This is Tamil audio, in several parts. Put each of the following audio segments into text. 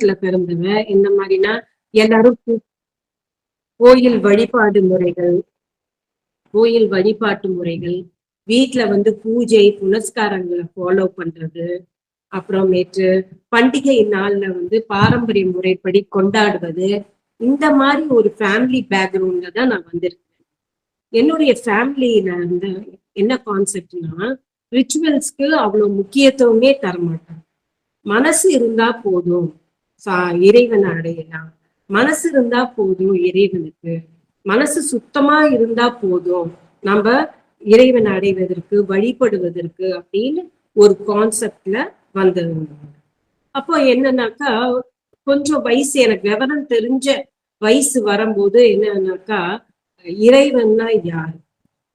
குடும்பத்துல பிறந்தவ இந்த மாதிரினா எல்லாரும் கோயில் வழிபாடு முறைகள் கோயில் வழிபாட்டு முறைகள் வீட்டுல வந்து பூஜை புனஸ்காரங்களை ஃபாலோ பண்றது அப்புறமேட்டு பண்டிகை நாள்ல வந்து பாரம்பரிய முறைப்படி கொண்டாடுவது இந்த மாதிரி ஒரு ஃபேமிலி பேக்ரவுண்ட்ல தான் நான் வந்திருக்கேன். என்னுடைய ஃபேமிலியில வந்து என்ன கான்செப்ட்னா ரிச்சுவல்ஸ்க்கு அவ்வளவு முக்கியத்துவமே தரமாட்டேன் மனசு இருந்தா போதும். இறைவனை அடையலாம். மனசு இருந்தா போதும் இறைவனுக்கு. மனசு சுத்தமா இருந்தா போதும். நம்ம இறைவனை அடைவதற்கு வழிபடுவதற்கு அப்படின்னு ஒரு கான்செப்ட்ல வந்தது அப்போ என்னன்னாக்கா கொஞ்சம் வயசு எனக்கு விவரம் தெரிஞ்ச வயசு வரும்போது என்னன்னாக்கா இறைவன்னா யார்?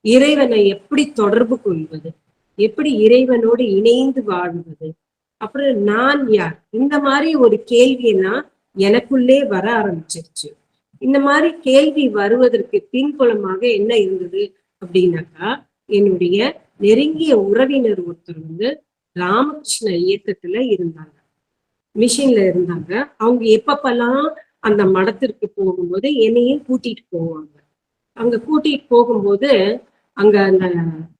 இறைவனை எப்படி தொடர்பு கொள்வது? எப்படி இறைவனோடு இணைந்து வாழ்வது? அப்புறம் நான் யார்? இந்த மாதிரி ஒரு கேள்வியெல்லாம் எனக்குள்ளே வர ஆரம்பிச்சிருச்சு. இந்த மாதிரி கேள்வி வருவதற்கு பின்புலமாக என்ன இருந்தது அப்படின்னாக்கா என்னுடைய நெருங்கிய உறவினர் ஒருத்தர் வந்து ராமகிருஷ்ண இயக்கத்துல இருந்தாங்க. மிஷின்ல இருந்தாங்க. அவங்க எப்பப்பெல்லாம் அந்த மடத்திற்கு போகும்போது என்னையும் கூட்டிட்டு போவாங்க. அங்க கூட்டிட்டு போகும்போது அங்க அந்த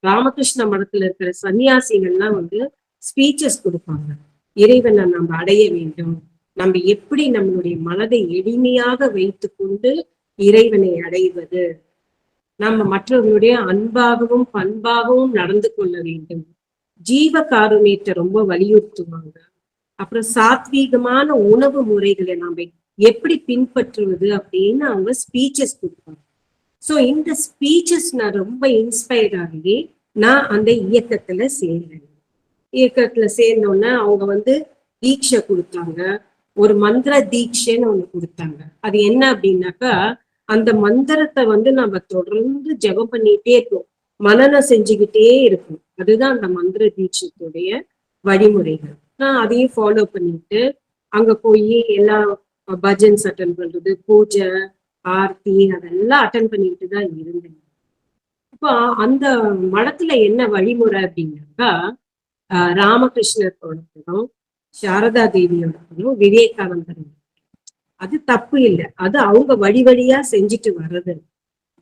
ராமகிருஷ்ண மடத்துல இருக்கிற சன்னியாசிகள்லாம் வந்து ஸ்பீச்சஸ் கொடுப்பாங்க. இறைவனை நம்ம அடைய வேண்டும். நம்ம எப்படி நம்மளுடைய மனதை எளிமையாக வைத்து கொண்டு இறைவனை அடைவது? நம்ம மற்றவர்களுடைய அன்பாகவும் பண்பாகவும் நடந்து கொள்ள வேண்டும். ஜீவ காருண்யத்தை ரொம்ப வலியுறுத்துவாங்க. அப்புறம் சாத்வீகமான உணவு முறைகளை நாம எப்படி பின்பற்றுவது அப்படின்னு அவங்க ஸ்பீச்சஸ் கொடுப்பாங்க. சோ இந்த ஸ்பீச்சஸ் நான் ரொம்ப இன்ஸ்பயர்ட் ஆகி நான் அந்த இயக்கத்துல சேர்ந்தேன். இயக்கத்துல சேர்ந்தோடனே அவங்க வந்து தீட்சை கொடுத்தாங்க. ஒரு மந்திர தீட்சைன்னு ஒண்ணு கொடுத்தாங்க. அது என்ன அப்படின்னாக்கா அந்த மந்திரத்தை வந்து நம்ம தொடர்ந்து ஜெபம் பண்ணிட்டே இருக்கோம் மனநம் செஞ்சுக்கிட்டே இருக்கும் அதுதான் அந்த மந்திர தீட்சத்துடைய வழிமுறைகள். நான் அதையும் ஃபாலோ பண்ணிட்டு அங்க போய் எல்லா பஜன்ஸ் அட்டன் பண்றது பூஜை ஆர்த்தி அதெல்லாம் அட்டன் பண்ணிட்டு தான் இருந்தேன். இப்போ அந்த மடத்துல என்ன வழிமுறை அப்படின்னாக்கா ராமகிருஷ்ணரோட படம் சாரதா தேவியோட படம் விவேகானந்தர் அது தப்பு இல்லை. அது அவங்க வழி வழியா செஞ்சுட்டு வர்றது.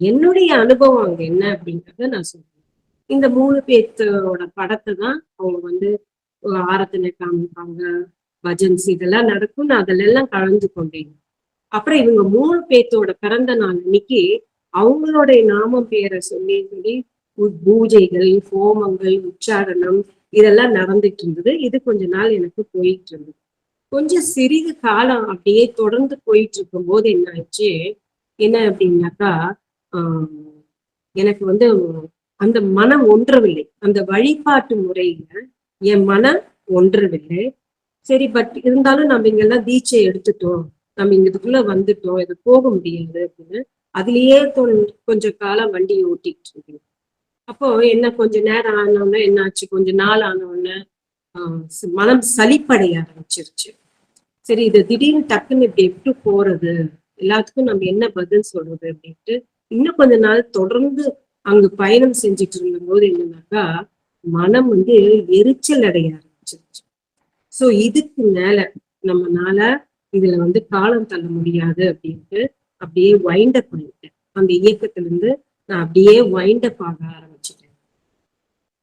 என்னுடைய அனுபவம் அங்க என்ன அப்படிங்கறத நான் சொல்றேன். இந்த மூணு பேர்த்தோட படத்தை தான் அவங்க வந்து ஆரத்தனை காமிப்பாங்க பஜன்ஸ் இதெல்லாம் நடக்கும். நான் அதுல எல்லாம் கலந்து கொண்டேன். அப்புறம் இவங்க மூணு பேர்த்தோட பிறந்த நாள் அன்னைக்கு அவங்களுடைய நாமம் பேரை சொல்லி சொல்லி பூஜைகள் ஹோமங்கள் உச்சாரணம் இதெல்லாம் நடந்துட்டு இருந்தது இது கொஞ்ச நாள் எனக்கு போயிட்டு இருந்தது கொஞ்சம் சிறிது காலம் அப்படியே தொடர்ந்து போயிட்டு இருக்கும் போது என்ன ஆச்சு என்ன அப்படின்னாக்கா ஆஹ் எனக்கு வந்து அந்த மனம் ஒன்றவில்லை. அந்த வழிபாட்டு முறையில என் மனம் ஒன்றவில்லை. சரி பட் இருந்தாலும் நம்ம இங்கெல்லாம் தீட்சை எடுத்துட்டோம். நம்ம இங்க இதுக்குள்ள வந்துட்டோம். இது போக முடியாது அப்படின்னு. அதுலயே கொஞ்சம் காலம் வண்டியை ஓட்டிட்டு இருக்கேன் அப்போ என்ன கொஞ்ச நேரம் ஆனோடனே என்னாச்சு? கொஞ்ச நாள் ஆனோடனே ஆஹ் மனம் சளிப்படைய ஆரம்பிச்சிருச்சு. சரி இது திடீர்னு டக்குன்னு இப்படி எப்படி போறது எல்லாத்துக்கும் நம்ம என்ன பதில் சொல்றது அப்படின்ட்டு இன்னும் கொஞ்ச நாள் தொடர்ந்து அங்கு பயணம் செஞ்சுட்டு இருந்தபோது என்னன்னாக்கா மனம் வந்து எரிச்சல் அடைய ஆரம்பிச்சிருச்சு. சோ இதுக்கு மேல நம்மனால இதுல வந்து காலம் தள்ள முடியாது அப்படின்ட்டு அப்படியே வைண்டப் பண்ணிட்டேன் அந்த இயக்கத்துல இருந்து நான் அப்படியே வைண்டப் ஆக ஆரம்பிச்சேன்.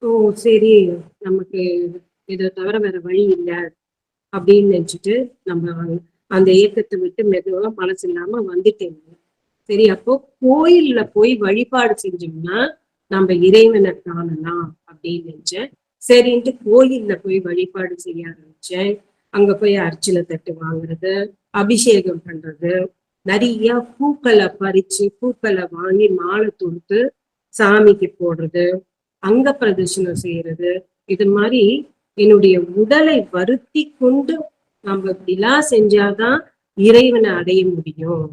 ஓ சரி. நமக்கு இதை தவிர வேற வழி இல்லை அப்படின்னு நினச்சிட்டு நம்ம அந்த இயக்கத்தை விட்டு மெதுவாக மனசு இல்லாம வந்துட்டேன். சரி அப்போ கோயில்ல போய் வழிபாடு செஞ்சோம்னா நம்ம இறைவனை காணலாம் அப்படின்னு நினைச்சேன். சரின்ட்டு கோயில்ல போய் வழிபாடு செய்ய ஆரம்பிச்சேன். அங்க போய் அர்ச்சனை தட்டு வாங்குறது அபிஷேகம் பண்றது நிறைய பூக்களை பறிச்சு பூக்களை வாங்கி மாலை தொடுத்து சாமிக்கு போடுறது அங்க பிரதர்ஷனம் செய்யறது. இது மாதிரி என்னுடைய உடலை வருத்தி கொண்டு நம்ம இப்படிலாம் செஞ்சாதான் இறைவனை அடைய முடியும்.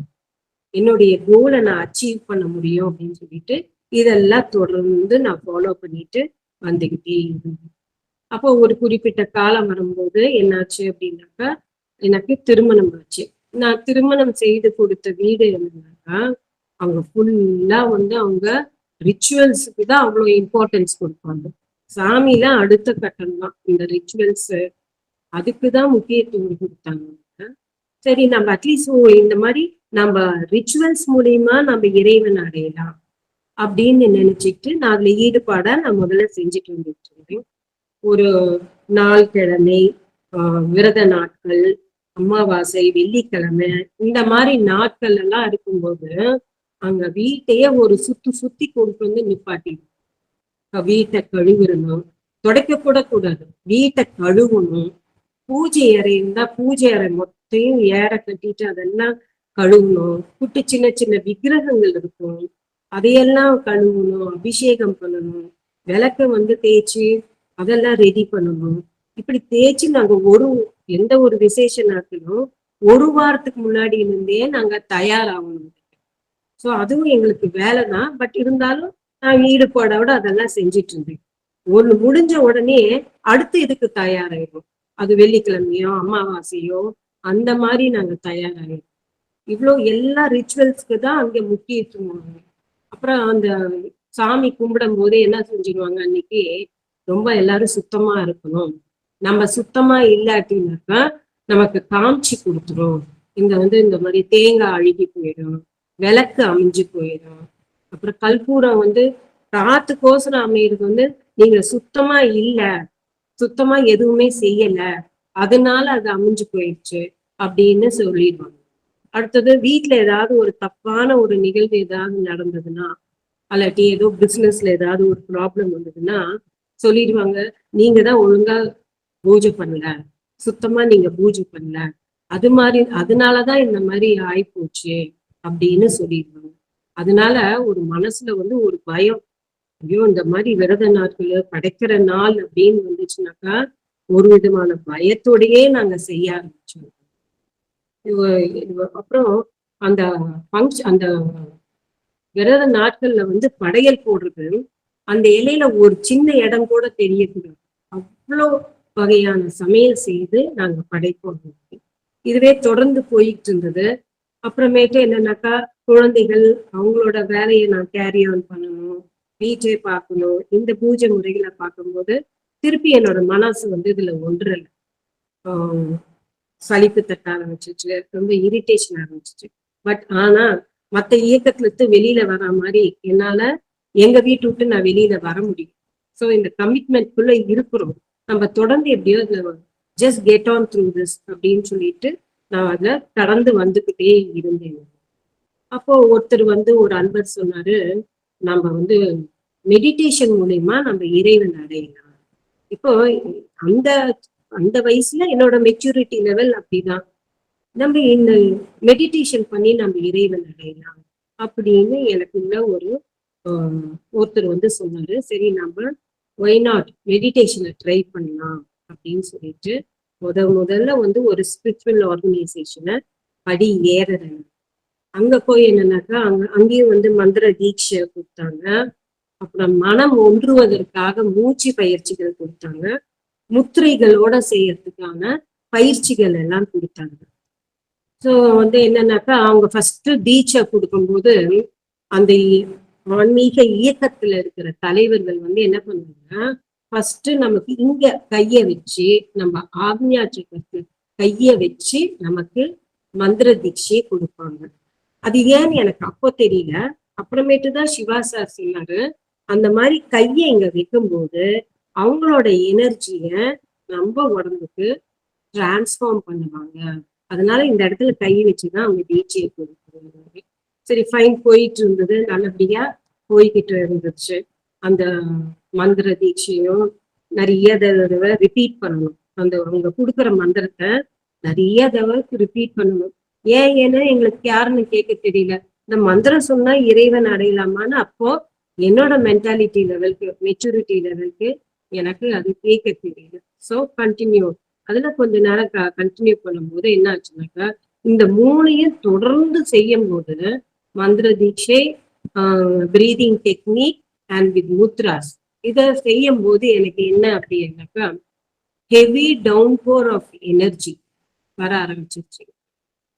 என்னுடைய கோலை நான் அச்சீவ் பண்ண முடியும் அப்படின்னு சொல்லிட்டு இதெல்லாம் தொடர்ந்து நான் ஃபாலோ பண்ணிட்டு வந்துகிட்டே இருந்தேன். அப்போ ஒரு குறிப்பிட்ட காலம் வரும்போது என்னாச்சு அப்படின்னாக்கா எனக்கு திருமணம் ஆச்சு. நான் திருமணம் செய்து கொடுத்த வீடு என்னன்னாக்கா அவங்க ஃபுல்லா வந்து அவங்க ரிச்சுவல்ஸுக்கு தான் அவ்வளோ இம்பார்ட்டன்ஸ் கொடுப்பாங்க. சாமியில அடுத்த கட்டம் தான். இந்த ரிச்சுவல்ஸ் அதுக்கு தான் முக்கியத்துவம் கொடுத்தாங்க. சரி நம்ம அட்லீஸ்ட் இந்த மாதிரி நம்ம ரிச்சுவல்ஸ் மூலியமா நம்ம இறைவன் அடையலாம் அப்படின்னு நினைச்சிட்டு நான் அதுல ஈடுபாடா நான் முதல்ல செஞ்சுட்டு வந்துட்டு இருந்தேன். ஒரு நாள் கிழமை ஆஹ் விரத நாட்கள் அமாவாசை வெள்ளிக்கிழமை இந்த மாதிரி நாட்கள் எல்லாம் இருக்கும்போது அங்க வீட்டையே ஒரு சுத்தி சுத்தி கொண்டு வந்து நிப்பாட்டி வீட்டை கழுவிடணும் துடைக்க கூட கூடாது. வீட்டை கழுவணும். பூஜை அறை இருந்தா பூஜை அறை மொத்தையும் ஏற கட்டிட்டு அதெல்லாம் கழுவணும். குட்டி சின்ன சின்ன விக்கிரகங்கள் இருக்கும். அதையெல்லாம் கழுவணும். அபிஷேகம் பண்ணணும். விளக்க வந்து தேய்ச்சி அதெல்லாம் ரெடி பண்ணணும். இப்படி தேய்ச்சி நாங்க ஒரு எந்த ஒரு விசேஷ நாட்களும் ஒரு வாரத்துக்கு முன்னாடி இருந்தே நாங்க தயாராகணும். ஸோ அதுவும் எங்களுக்கு வேலை தான் பட் இருந்தாலும் நான் ஈடுபாடோட அதெல்லாம் செஞ்சிட்டு இருந்தேன் ஒண்ணு முடிஞ்ச உடனே அடுத்து இதுக்கு தயாராகிடும் அது வெள்ளிக்கிழமையோ அமாவாசையோ அந்த மாதிரி நாங்க தயாராகிடும் இவ்வளோ எல்லா ரிச்சுவல்ஸ்க்கு தான் அங்க முக்கியத்துவம் அப்புறம் அந்த சாமி கும்பிடும் போதே என்ன செஞ்சிருவாங்க அன்னைக்கு? ரொம்ப எல்லாரும் சுத்தமா இருக்கணும். நம்ம சுத்தமா இல்லாட்டினாக்கா நமக்கு காமிச்சு கொடுத்துரும். இங்க வந்து இந்த மாதிரி தேங்காய் அழுகி போயிடும். விளக்கு அமைஞ்சு போயிடும். அப்புறம் கல்பூரம் வந்து ராத்துக்கோசரம் அமையிறது வந்து நீங்க சுத்தமா இல்ல சுத்தமா எதுவுமே செய்யல அதனால அது அமைஞ்சு போயிடுச்சு அப்படின்னு சொல்லிடுவாங்க. அடுத்தது வீட்டுல ஏதாவது ஒரு தப்பான ஒரு நிகழ்வு ஏதாவது நடந்ததுன்னா அல்லாட்டி ஏதோ பிசினஸ்ல ஏதாவது ஒரு ப்ராப்ளம் வந்ததுன்னா சொல்லிடுவாங்க நீங்க தான் ஒழுங்கா பூஜை பண்ணல சுத்தமா நீங்க பூஜை பண்ணல. அது மாதிரி அதனாலதான் இந்த மாதிரி ஆயிப்போச்சு. அப்படின்னு சொல்லிடுவாங்க. அதனால ஒரு மனசுல வந்து ஒரு பயம் ஐயோ இந்த மாதிரி விரத நாட்கள் படைக்கிற நாள் அப்படின்னு வந்துச்சுனாக்கா ஒரு விதமான பயத்தோடையே நாங்க செய்ய ஆரம்பிச்சோம் அப்புறம் அந்த ஃபங்க்ஷன் அந்த விரத நாட்கள்ல வந்து படையல் போடுறது அந்த இலையில ஒரு சின்ன இடம் கூட தெரியக்கூடாது. அவ்வளோ வகையான சமையல் செய்து நாங்க படைப்போம். இதுவே தொடர்ந்து போயிட்டு இருந்தது. அப்புறமேட்டு என்னன்னாக்கா குழந்தைகள் அவங்களோட வேலையை நான் கேரி ஆன் பண்ணணும் வீட்டை பார்க்கணும் இந்த பூஜை முறைகளை பார்க்கும்போது திருப்பி என்னோட மனசு வந்து இதுல ஒன்றுல சலிப்பு தட்ட ஆரம்பிச்சிச்சு ரொம்ப இரிட்டேஷன் ஆரம்பிச்சிச்சு. பட் ஆனா மற்ற இயக்கத்துல இருந்து வெளியில வர மாதிரி என்னால எங்க வீட்டு விட்டு நான் வெளியில வர முடியும். ஸோ இந்த கமிட்மெண்ட்குள்ள இருக்கிறோம். நம்ம தொடர்ந்து எப்படியோ அதுல just get on through this அப்படின்னு சொல்லிட்டு நான் அதுல கடந்து வந்துகிட்டே இருந்தேன். அப்போ ஒருத்தர் வந்து ஒரு அன்பர் சொன்னாரு நம்ம வந்து மெடிடேஷன் மூலயமா நம்ம இறைவன் அடையலாம். இப்போ அந்த அந்த வயசுல என்னோட மெச்சூரிட்டி லெவல் அப்படிதான். நம்ம இந்த மெடிடேஷன் பண்ணி நம்ம இறைவன் அடையலாம் அப்படின்னு எனக்குள்ள ஒரு ஒருத்தர் வந்து சொன்னாரு. சரி நம்ம ஒய் நாட் மெடிடேஷனை ட்ரை பண்ணலாம். அப்படின்னு சொல்லிட்டு முத முதல்ல வந்து ஒரு ஸ்பிரிச்சுவல் ஆர்கனைசேஷனை படி ஏறுறேன். அங்க போய் என்னன்னாக்கா அங்க அங்கேயும் வந்து மந்திர தீட்சை கொடுத்தாங்க. அப்புறம் மனம் ஒன்றுவதற்காக மூச்சு பயிற்சிகள் கொடுத்தாங்க. முத்திரைகளோட செய்யறதுக்கான பயிற்சிகள் எல்லாம் கொடுத்தாங்க. ஸோ வந்து என்னன்னாக்கா அவங்க ஃபர்ஸ்ட் தீட்சை கொடுக்கும்போது அந்த ஆன்மீக இயக்கத்துல இருக்கிற தலைவர்கள் வந்து என்ன பண்ணுவாங்க ஃபர்ஸ்ட் நமக்கு இங்க கைய வச்சு நம்ம ஆக்ஞா சக்கரத்து கைய வச்சு நமக்கு மந்திர தீட்சையை கொடுப்பாங்க. அது ஏன்னு எனக்கு அப்போ தெரியல. அப்புறமேட்டு தான் சிவா சார் சொன்னாரு. அந்த மாதிரி கையை இங்க வைக்கும்போது அவங்களோட எனர்ஜிய நம்ம உடம்புக்கு டிரான்ஸ்ஃபார்ம் பண்ணுவாங்க. அதனால இந்த இடத்துல கை வச்சுதான் அவங்க தீட்சையை கொடுக்குறாங்க. சரி ஃபைன் போயிட்டு இருந்தது. நல்லபடியா போய்கிட்டு இருந்துச்சு. அந்த மந்திர தீட்சையும் நிறைய தடவை ரிப்பீட் பண்ணணும். அந்த அவங்க கொடுக்குற மந்திரத்தை நிறைய தடவை ரிப்பீட் பண்ணணும். ஏன் ஏன்னா எங்களுக்கு யாருன்னு கேட்க தெரியல. இந்த மந்திரம் சொன்னா இறைவன் அடையலாமான்னு அப்போ என்னோட மென்டாலிட்டி லெவலுக்கு மெச்சூரிட்டி லெவலுக்கு எனக்கு அது கேட்க தெரியல. ஸோ கண்டினியூ அதுல கொஞ்ச நேரம் கண்டினியூ பண்ணும்போது என்ன ஆச்சுனாக்கா இந்த மூணையும் தொடர்ந்து செய்யும் போது மந்திர தீட்சை breathing technique and with mudras இதை செய்யும் போது எனக்கு என்ன அப்படின்னாக்கா heavy downpour of energy வர ஆரம்பிச்சிருச்சு.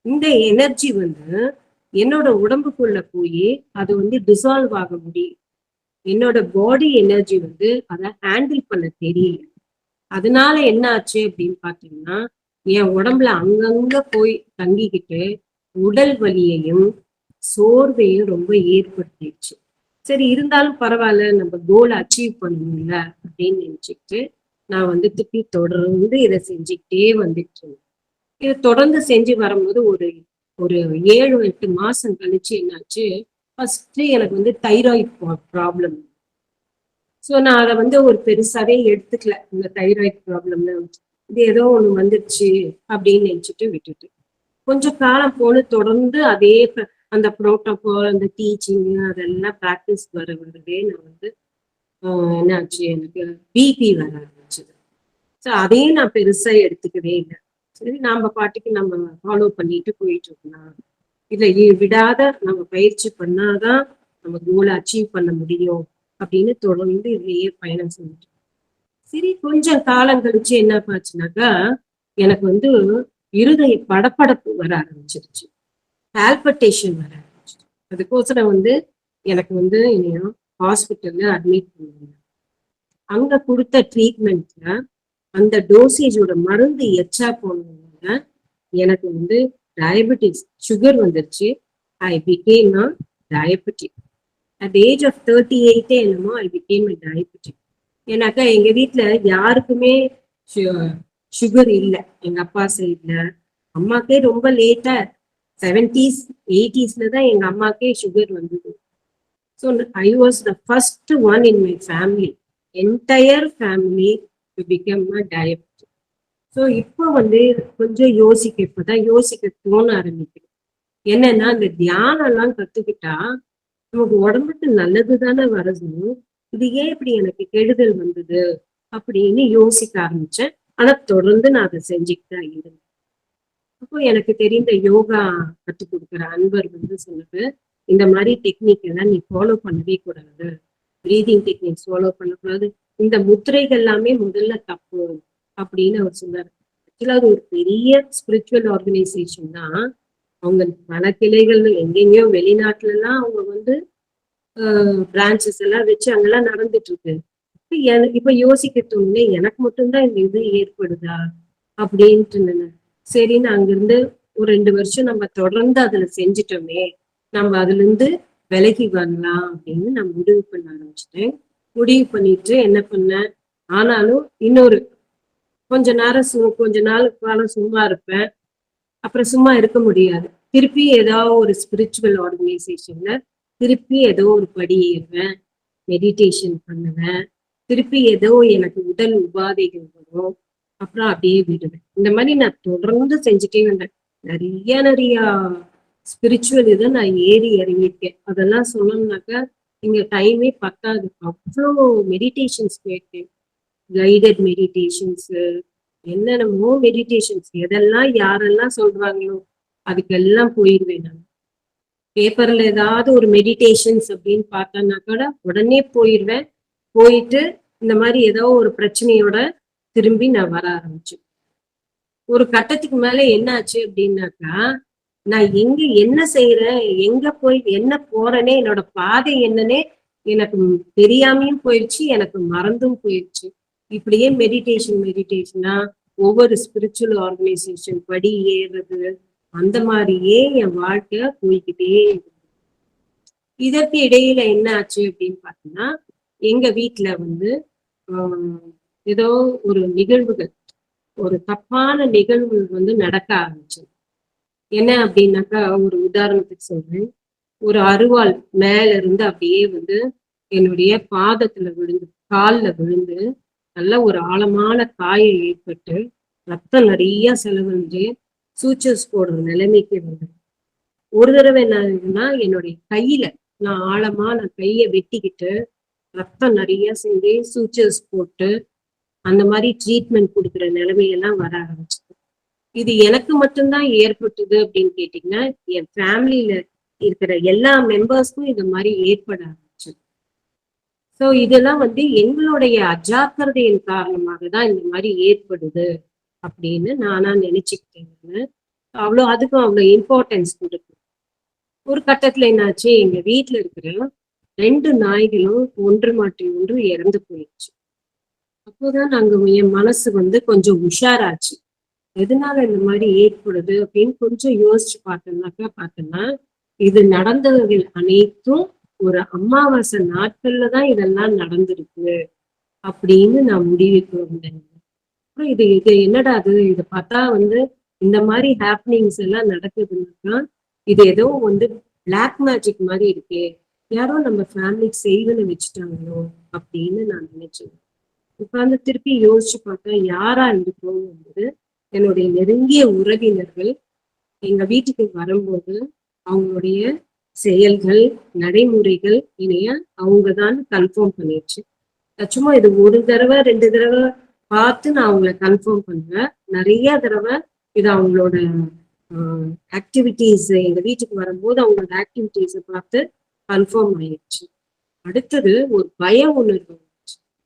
இந்த எனர்ஜி வந்து என்னோட உடம்புக்குள்ள போய் அது வந்து டிசால்வ் ஆக முடியும். என்னோட பாடி எனர்ஜி வந்து அதை ஹேண்டில் பண்ண தெரியல. அதனால என்ன ஆச்சு அப்படின்னு பார்த்தீங்கன்னா என் உடம்புல அங்கங்க போய் தங்கிக்கிட்டு உடல் வலியையும் சோர்வையும் ரொம்ப ஏற்படுத்திடுச்சு சரி இருந்தாலும் பரவாயில்ல நம்ம கோல் அச்சீவ் பண்ணணும்ல அப்படின்னு நினைச்சுக்கிட்டு நான் வந்து திருப்பி தொடர்ந்து இதை செஞ்சுக்கிட்டே வந்துட்டு இருந்தேன். இதை தொடர்ந்து செஞ்சு வரும்போது ஒரு ஒரு ஏழு எட்டு மாசம் கழிச்சு என்னாச்சு ஃபர்ஸ்ட் எனக்கு வந்து தைராய்ட் ப்ராப்ளம் ஸோ நான் அதை வந்து ஒரு பெருசாவே எடுத்துக்கல. இந்த தைராய்ட் ப்ராப்ளம்ல இது ஏதோ ஒன்று வந்துருச்சு அப்படின்னு நினச்சிட்டு விட்டுட்டு கொஞ்சம் காலம் போன தொடர்ந்து அதே அந்த ப்ரோட்டோகால் அந்த டீச்சிங் அதெல்லாம் ப்ராக்டிஸ் வர வரவே நான் வந்து ஆஹ் என்னாச்சு எனக்கு பிபி வர ஆரம்பிச்சது. ஸோ அதையும் நான் பெருசா எடுத்துக்கவே இல்லை. சரி நாம பாட்டுக்கு நம்ம ஃபாலோ பண்ணிட்டு போயிட்டு இருக்கலாம் இல்லை விடாத நம்ம பயிற்சி பண்ணாதான் நம்ம கோலை அச்சீவ் பண்ண முடியும் அப்படின்னு தொடர்ந்து இதுலயே பயணம் செஞ்சுட்டு சரி கொஞ்சம் காலம் கழிச்சு என்ன பாச்சுனாக்கா எனக்கு வந்து இருதய படப்படப்பு வர ஆரம்பிச்சிருச்சு. பால்பட்டேஷன் வர ஆரம்பிச்சிருச்சு அதுக்கோசரம் வந்து எனக்கு வந்து என்னையும் ஹாஸ்பிட்டல்ல அட்மிட் பண்ணுவாங்க. அங்க கொடுத்த ட்ரீட்மெண்ட்ல அந்த டோசேஜோட மருந்து எச்சா போனதுனால எனக்கு வந்து டயபெட்டிஸ் சுகர் வந்துருச்சு. I became diabetic at age of thirty எயிட்டே என்னமோ ஐ பிகேம் டயபெட்டிக் ஏன்னாக்கா எங்க வீட்டுல யாருக்குமே சுகர் இல்லை. எங்க அப்பா சைட்ல அம்மாக்கே ரொம்ப லேட்டா செவன்டிஸ் எயிட்டிஸ்ல தான் எங்க அம்மாக்கே சுகர் வந்தது. So I was the first one in my family entire family to become a diabetic so இப்போ வந்து கொஞ்சம் யோசிக்க இப்பதான் யோசிக்க தோண ஆரம்பிக்குது. என்னன்னா இந்த தியானம்லாம் கத்துக்கிட்டா நமக்கு உடம்புக்கு நல்லது தானே வருது. இது ஏன் இப்படி எனக்கு கெடுதல் வந்தது? அப்படின்னு யோசிக்க ஆரம்பிச்சேன். ஆனா தொடர்ந்து நான் அதை செஞ்சுக்கிட்டு தான் இருந்தேன். அப்போ எனக்கு தெரிந்த யோகா கற்றுக் கொடுக்குற அன்பர் வந்து சொன்னது இந்த மாதிரி டெக்னிக் எல்லாம் நீ ஃபாலோ பண்ணவே கூடாது. ப்ரீதிங் டெக்னிக்ஸ் ஃபாலோ பண்ணக்கூடாது. இந்த முத்திரைகள் எல்லாமே முதல்ல தப்பு அப்படின்னு அவர் சொன்னார் ஆக்சுவலா அது ஒரு பெரிய ஸ்பிரிச்சுவல் ஆர்கனைசேஷன் தான். அவங்க பல கிளைகள் எங்கெங்கயோ வெளிநாட்டுல எல்லாம் அவங்க வந்து பிரான்ச்சஸ் எல்லாம் வச்சு அங்கெல்லாம் நடந்துட்டு இருக்கு இப்ப எனக்கு இப்ப யோசிக்க தோணுங்க எனக்கு மட்டும்தான் இந்த இது ஏற்படுதா? அப்படின்ட்டு சரின்னு அங்கிருந்து ஒரு ரெண்டு வருஷம் நம்ம தொடர்ந்து அதுல செஞ்சிட்டோமே நம்ம அதுல இருந்து விலகி வரலாம் அப்படின்னு நான் முடிவு பண்ண ஆரம்பிச்சிட்டேன். முடிவு பண்ணிட்டு என்ன பண்ணேன் ஆனாலும் இன்னொரு கொஞ்ச நேரம் சு கொஞ்ச நாள் காலம் சும்மா இருப்பேன். அப்புறம் சும்மா இருக்க முடியாது. திருப்பி ஏதாவது ஒரு ஸ்பிரிச்சுவல் ஆர்கனைசேஷன்ல திருப்பி ஏதோ ஒரு படி ஏறுவேன் மெடிடேஷன் பண்ணுவேன். திருப்பி ஏதோ எனக்கு உடல் உபாதைகள் வரும். அப்புறம் அப்படியே விடுவேன். இந்த மாதிரி நான் தொடர்ந்து செஞ்சுட்டே வந்தேன். நிறைய நிறைய ஸ்பிரிச்சுவல் இதை நான் ஏறி இறங்கியிருக்கேன். அதெல்லாம் சொல்லணும்னாக்கா இங்க டைமே பத்தாது. அவ்வளோ மெடிடேஷன்ஸ் போயிருக்கேன் கைடட் மெடிடேஷன்ஸ் என்னென்னமோ மெடிடேஷன்ஸ் எதெல்லாம் யாரெல்லாம் சொல்றாங்களோ அதுக்கெல்லாம் போயிடுவேன் நான். பேப்பர்ல ஏதாவது ஒரு மெடிடேஷன்ஸ் அப்படின்னு பார்த்தேன்னா கூட உடனே போயிடுவேன் போயிட்டு இந்த மாதிரி ஏதோ ஒரு பிரச்சனையோட திரும்பி நான் வர ஆரம்பிச்சேன். ஒரு கட்டத்துக்கு மேல என்ன ஆச்சு அப்படின்னாக்கா நான் எங்க என்ன செய்யறேன் எங்க போய் என்ன போறேனே என்னோட பாதை என்னன்னே எனக்கு தெரியாமையும் போயிடுச்சு எனக்கு மறந்தும் போயிடுச்சு இப்படியே மெடிடேஷன் மெடிடேஷனா ஒவ்வொரு ஸ்பிரிச்சுவல் ஆர்கனைசேஷன் படி ஏறுறது அந்த மாதிரியே என் வாழ்க்கை போய்கிட்டே இதற்கு இடையில என்ன ஆச்சு அப்படின்னு பாத்தீங்கன்னா எங்க வீட்டுல வந்து ஆஹ், ஏதோ ஒரு நிகழ்வுகள் ஒரு தப்பான நிகழ்வுகள் வந்து நடக்க ஆரம்பிச்சது என்ன அப்படின்னாக்கா ஒரு உதாரணத்துக்கு சொல்றேன். ஒரு அருவாள் மேல இருந்து அப்படியே வந்து என்னுடைய பாதத்துல விழுந்து கால்ல விழுந்து நல்ல ஒரு ஆழமான காயம் ஏற்பட்டு ரத்தம் நிறைய செலவழிஞ்சு சூச்சஸ் போடுற நிலைமைக்கு வந்தேன். ஒரு தடவை என்ன ஆகுதுன்னா என்னுடைய கையில நான் ஆழமா நான் கையை வெட்டிக்கிட்டு ரத்தம் நிறைய செஞ்சு சூச்சஸ் போட்டு அந்த மாதிரி ட்ரீட்மெண்ட் கொடுக்குற நிலைமையெல்லாம் வர ஆரம்பிச்சது. இது எனக்கு மட்டும்தான் ஏற்பட்டது அப்படின்னு கேட்டீங்கன்னா என் ஃபேமிலியில இருக்கிற எல்லா மெம்பர்ஸ்க்கும் இது மாதிரி ஏற்பட ஆரம்பிச்சது. ஸோ இதெல்லாம் வந்து எங்களுடைய அஜாக்கிரதையின் காரணமாக தான் இந்த மாதிரி ஏற்படுது அப்படின்னு நானா நினைச்சுக்கிட்டேன் அவ்வளோ அதுக்கும் அவ்வளோ இம்பார்ட்டன்ஸ் கொடுக்கும். ஒரு கட்டத்துல என்னாச்சு எங்க வீட்டுல இருக்கிற ரெண்டு நாய்களும் ஒன்று மாற்றி ஒன்று இறந்து போயிடுச்சு. அப்போதான் நாங்க என் மனசு வந்து கொஞ்சம் உஷாராச்சு. எதனால இந்த மாதிரி ஏற்படுது அப்படின்னு கொஞ்சம் யோசிச்சு பார்த்தோம்னாக்கா பார்த்தோம்னா இது நடந்தவர்கள் அனைத்தும் ஒரு அமாவாசை நாட்கள்ல தான் இதெல்லாம் நடந்திருக்கு அப்படின்னு நான் முடிவுக்கு வந்தேன். அப்புறம் இது இது என்னடா அது? இதை பார்த்தா வந்து இந்த மாதிரி ஹாப்பனிங்ஸ் எல்லாம் நடக்குதுன்னாக்கா இது ஏதோ வந்து பிளாக் மேஜிக் மாதிரி இருக்கே. யாரோ நம்ம ஃபேமிலிக்கு செய்வனை வச்சுட்டாங்களோ அப்படின்னு நான் நினைச்சேன். உட்கார்ந்து திருப்பி யோசிச்சு பார்த்தா யாரா இருக்கும் வந்து என்னுடைய நெருங்கிய உறவினர்கள் எங்க வீட்டுக்கு வரும்போது அவங்களுடைய செயல்கள் நடைமுறைகள் இணைய அவங்க தான் கன்ஃபார்ம் பண்ணிடுச்சு சும்மா இது ஒரு தடவை ரெண்டு தடவை பார்த்து நான் அவங்கள கன்ஃபார்ம் பண்ணுவேன் நிறைய தடவை இது அவங்களோட ஆக்டிவிட்டீஸ் எங்க வீட்டுக்கு வரும்போது அவங்களோட ஆக்டிவிட்டீஸை பார்த்து கன்ஃபார்ம் ஆயிடுச்சு. அடுத்தது ஒரு பய உணர்வு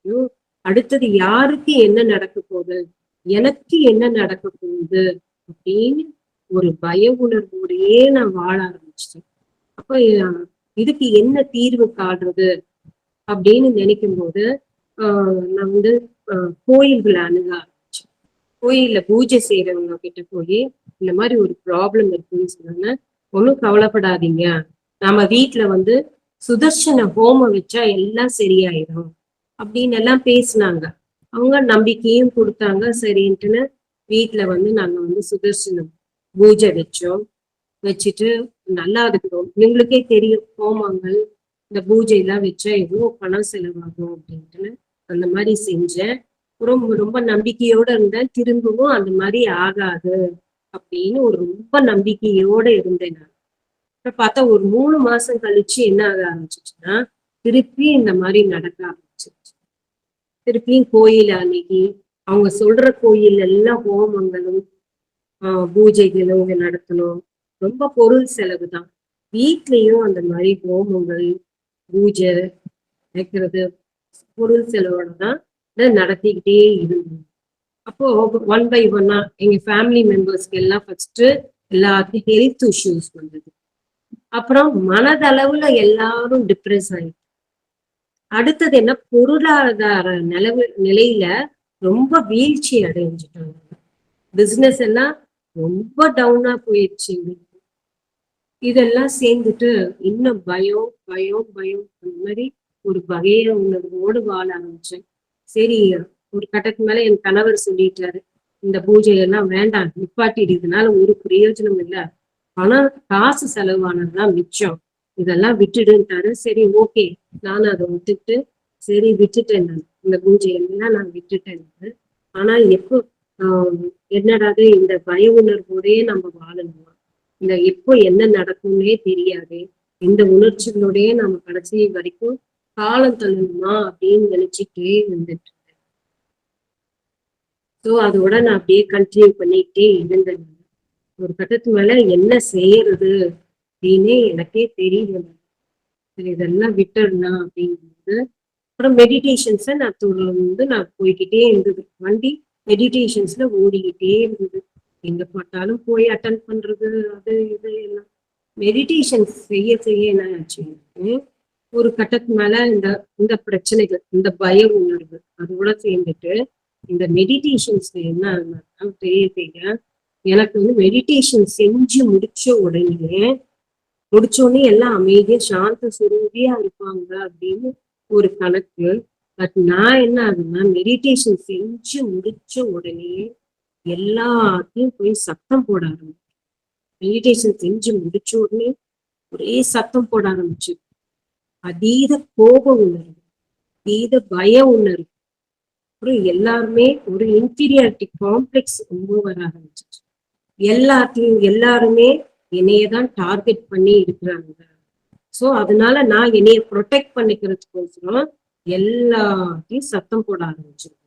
ஐயோ, அடுத்தது யாருக்கு என்ன நடக்க போகுது? எனக்கு என்ன நடக்க போகுது? அப்படின்னு ஒரு பய உணர்வோடையே நான் வாழ ஆரம்பிச்சிட்டேன். அப்ப இதுக்கு என்ன தீர்வு காடுறது அப்படின்னு நினைக்கும் போது ஆஹ் நான் வந்து ஆஹ் கோயில்களை அணுக ஆரம்பிச்சேன். கோயில்ல பூஜை செய்யறவங்க கிட்ட போய் இந்த மாதிரி ஒரு ப்ராப்ளம் இருக்குன்னு சொன்னாங்க ஒன்றும் கவலைப்படாதீங்க. நம்ம வீட்டுல வந்து சுதர்சன ஹோமம் வச்சா எல்லாம் சரியாயிடும் அப்படின்னு எல்லாம் பேசினாங்க. அவங்க நம்பிக்கையும் கொடுத்தாங்க. சரின்ட்டுன்னு வீட்டுல வந்து நாங்க வந்து சுதர்சனம் பூஜை வச்சோம். வச்சுட்டு நல்லா இருக்கிறோம். எங்களுக்கே தெரியும் ஹோமங்கள் இந்த பூஜை எல்லாம் வச்சா எவ்வளோ பணம் செலவாகும் அப்படின்ட்டு அந்த மாதிரி செஞ்சேன். ரொம்ப ரொம்ப நம்பிக்கையோட இருந்தேன். திரும்பவும் அந்த மாதிரி ஆகாது அப்படின்னு ஒரு ரொம்ப நம்பிக்கையோட இருந்தேன் நான். அப்புறம் பார்த்தா ஒரு மூணு மாசம் கழிச்சு என்ன ஆக ஆரம்பிச்சிச்சுன்னா திருப்பி இந்த மாதிரி நடக்க திருப்பியும் கோயில் அன்னைக்கு அவங்க சொல்ற கோயில் எல்லாம் ஹோமங்களும் ஆஹ் பூஜைகளும் இங்க நடத்தணும். ரொம்ப பொருள் செலவு தான் வீட்லயும் அந்த மாதிரி ஹோமங்கள் பூஜை வைக்கிறது பொருள் செலவோட தான் நடத்திக்கிட்டே இருந்தோம். அப்போ ஒன் பை ஒன்னா எங்க ஃபேமிலி மெம்பர்ஸ்க்கு எல்லாம் ஃபர்ஸ்ட் எல்லாத்துக்கும் ஹெல்த் இஷ்யூஸ் வந்தது. அப்புறம் மனதளவுல எல்லாரும் டிப்ரெஸ் ஆயிடுச்சு அடுத்தது என்ன? பொருளாதார நிலவு நிலையில ரொம்ப வீழ்ச்சி அடைஞ்சிட்டாங்க. பிசினஸ் எல்லாம் ரொம்ப டவுனா போயிடுச்சு இதெல்லாம் சேர்ந்துட்டு இன்னும் பயம் பயம் பயம் அந்த மாதிரி ஒரு வகைய உணர்வோடு வாழ ஆரம்பிச்சேன். சரி ஒரு கட்டத்துக்கு மேல என் கணவர் சொல்லிட்டாரு இந்த பூஜை எல்லாம் வேண்டாம் நிப்பாட்டிடு இதனால ஒரு பிரயோஜனம் இல்லை. பணம் காசு செலவானதுதான் மிச்சம். இதெல்லாம் விட்டுடுன்ட்டாரு சரி ஓகே நான் அதை விட்டுட்டு சரி விட்டுட்டேன் நான். இந்த பூஜை எல்லாம் நான் விட்டுட்டேன் ஆனா எப்போ ஆஹ் என்னடாது இந்த பய உணர்வோடயே நம்ம வாழணுமா? இந்த எப்போ என்ன நடக்கும்னே தெரியாது. இந்த உணர்ச்சிகளோடயே நம்ம கடைசி வரைக்கும் காலம் தள்ளணுமா அப்படின்னு நினைச்சிட்டே இருந்துட்டு இருந்தேன் ஸோ அதோட நான் அப்படியே கண்டினியூ பண்ணிக்கிட்டே இருந்தேன். ஒரு கட்டத்து மேல என்ன செய்யறது? அப்படின்னு எனக்கே தெரியல. இதெல்லாம் விட்டுடலாம் அப்படிங்கிறது அப்புறம் மெடிடேஷன்ஸை நான் தொடர்ந்து நான் போய்கிட்டே இருந்தது. வண்டி மெடிடேஷன்ஸ்ல ஓடிக்கிட்டே இருந்தது. எங்க பார்த்தாலும் போய் அட்டன் பண்றது அது இது எல்லாம். மெடிடேஷன் செய்ய செய்ய என்ன ஆச்சு ஒரு கட்டத்துக்கு மேல இந்த இந்த பிரச்சனைகள் இந்த பய உணர்வு அதோட சேர்ந்துட்டு இந்த மெடிடேஷன்ஸ்ல என்ன ஆகுதுன்னா செய்ய செய்ய எனக்கு வந்து மெடிடேஷன் செஞ்சு முடிச்ச உடனே முடிச்ச உடனே எல்லாம் அமைதியா சாந்த சுரூபியா இருப்பாங்க அப்படின்னு ஒரு கணக்கு. பட் நான் என்ன ஆகுதுன்னா மெடிடேஷன் செஞ்சு முடிச்ச உடனே எல்லாத்தையும் போய் சத்தம் போட ஆரம்பிச்சேன் மெடிடேஷன் செஞ்சு முடிச்ச உடனே ஒரே சத்தம் போட ஆரம்பிச்சு. அதீத கோப உணர்வு அதீத பய உணர்வு. அப்புறம் எல்லாருமே ஒரு இன்ஃபீரியாரிட்டி காம்ப்ளெக்ஸ் ரொம்ப வர ஆரம்பிச்சிச்சு. எல்லாத்தையும் எல்லாருமே என்னைய தான் டார்கெட் பண்ணி இருக்கிறாங்க. சோ அதனால நான் என்னைய ப்ரொடெக்ட் பண்ணிக்கிறதுக்கோசரம் எல்லாத்தையும் சத்தம் போட ஆரம்பிச்சிருக்கேன்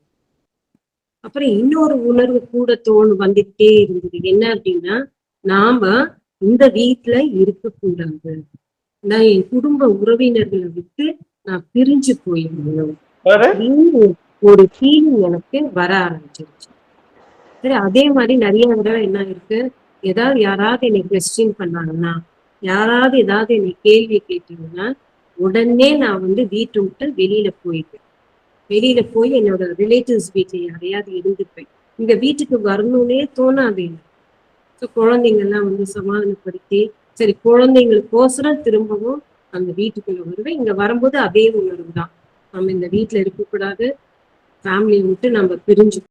அப்புறம் இன்னொரு உணர்வு கூட தோணு வந்துகிட்டே இருந்தது. என்ன அப்படின்னா நாம இந்த வீட்டுல இருக்கக்கூடாது. நான் என் குடும்ப உறவினர்களை விட்டு நான் பிரிஞ்சு ஒரு- ஒரு ஃபீலிங் எனக்கு வர ஆரம்பிச்சிருச்சு. சரி அதே மாதிரி நிறைய தடவை என்ன இருக்கு ஏதாவது யாராவது என்னை கொஸ்டின் பண்ணாங்கன்னா யாராவது ஏதாவது என்னை கேள்வி கேட்டாங்கன்னா உடனே நான் வந்து வீட்டை விட்டு வெளியில போயிட்டேன் வெளியில போய் என்னோட ரிலேட்டிவ்ஸ் வீட்டுல யாரையாவது இருந்துப்பேன் இந்த வீட்டுக்கு வரணும்னே தோணாது. ஸோ குழந்தைங்க எல்லாம் வந்து சமாதானப்படுத்தி சரி குழந்தைங்களுக்கோசரம் திரும்பவும் அந்த வீட்டுக்குள்ள வருவேன். இங்க வரும்போது அதே உணர்வு தான் நம்ம இந்த வீட்டுல இருக்கக்கூடாது. ஃபேமிலியை விட்டு நம்ம பிரிஞ்சு